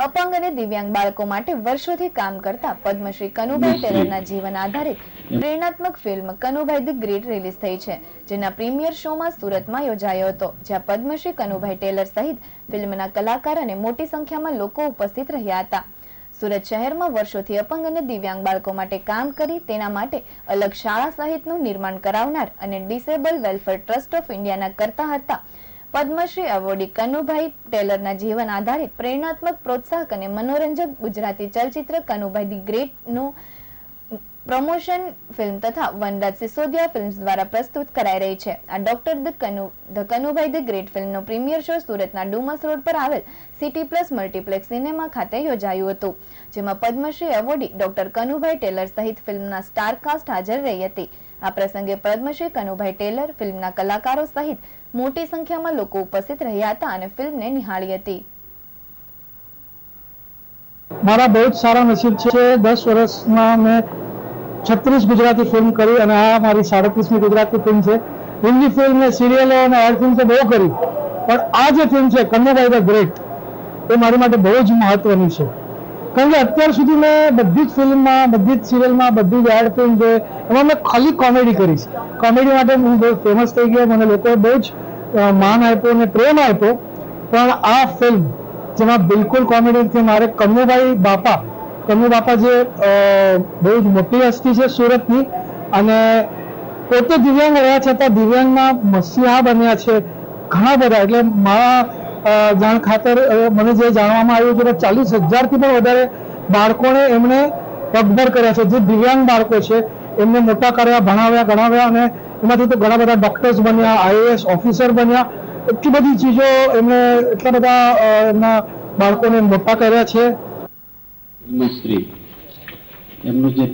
અપંગ અને દિવ્યાંગ બાળકો માટે વર્ષોથી કામ કરતા પદ્મશ્રી કનુભાઈ ટેલરના જીવન આધારિત પ્રેરણાત્મક film Kanubhai the great release થઈ છે જેના પ્રીમિયર શોમાં સુરતમાં યોજાયો હતો જ્યાં પદ્મશ્રી કનુભાઈ ટેલર સહિત ફિલ્મના કલાકાર અને મોટી સંખ્યામાં લોકો ઉપસ્થિત રહ્યા હતા. સુરત શહેરમાં વર્ષોથી અપંગ અને દિવ્યાંગ બાળકો માટે કામ કરી તેના માટે અલગ શાળા સહિતનું નિર્માણ કરાવનાર અને ડિસેબલ વેલફેર ટ્રસ્ટ ઓફ ઇન્ડિયાના કરતા હતા પદ્મશ્રી એવોર્ડી કનુભાઈ ટેલરના જીવન આધારિત પ્રેરણાત્મક, પ્રોત્સાહક અને મનોરંજક ગુજરાતી ચલચિત્ર કનુભાઈ ધી ગ્રેટનું પ્રમોશન ફિલ્મ તથા વનરાજ સિસોદિયા ફિલ્મ્સ દ્વારા પ્રસ્તુત કરાઈ રહી છે. આ doctor the Kanu, the Kanubhai the great ફિલ્મનો પ્રીમિયર શો સુરતના ડુમસ રોડ પર આવેલ સિટી પ્લસ મલ્ટીપ્લેક્સ સિનેમા ખાતે યોજાયું હતું, જેમાં Padmashri awardee doctor Kanubhai Tailor સહિત ફિલ્મના સ્ટારકાસ્ટ હાજર રહી હતી. આ પ્રસંગે પદ્મશ્રી કનુભાઈ ટેલર ફિલ્મના કલાકારો સહિત મોટી સંખ્યામાં લોકો ઉપસ્થિત રહ્યા હતા અને ફિલ્મને નિહાળી હતી. મારા બહુ જ સારા નસીબ છે દસ વર્ષમાં મેં છત્રીસ ગુજરાતી ફિલ્મ કરી અને આ મારી સાડત્રીસમી ગુજરાતી ફિલ્મ છે. હિન્દી ફિલ્મ ને સિરિયલો અને એડ ફિલ્મ તો બહુ કરી, પણ આ જે ફિલ્મ છે કન્યાભાઈ ધ ગ્રેટ, એ મારી માટે બહુ જ મહત્વની છે. કારણ કે અત્યાર સુધી મેં બધી જ ફિલ્મમાં, બધી જ સિરિયલમાં, બધી જ એડ ફિલ્મ જોઈ એમાં મેં ખાલી કોમેડી કરી છે. કોમેડી માટે હું બહુ ફેમસ થઈ ગયો, મને લોકોએ બહુ જ માન આપ્યો અને પ્રેમ આપ્યો. પણ આ ફિલ્મ જેમાં બિલકુલ કોમેડી નથી, મારે કન્નુભાઈ બાપા કન્નુ બાપા જે બહુ જ મોટી હસ્તી છે સુરતની, અને પોતે દિવ્યાંગ રહ્યા છતાં દિવ્યાંગના મસીહા બન્યા છે. ઘણા બધા, એટલે મારા જાણ ખાતર મને જે જાણવામાં આવ્યું છે કે ચાલીસ હજારથી પણ વધારે બાળકોને એમણે પગભર કર્યા છે. જે દિવ્યાંગ બાળકો છે, એમને મોટા કર્યા, ભણાવ્યા, ગણાવ્યા અને એમાંથી તો ઘણા બધા ડોક્ટર્સ બન્યા આઈએએસ ઓફિસર બન્યા. એટલી બધી ચીજો એમણે એટલા બધા એમના બાળકોને મોટા કર્યા છે. એમનું જે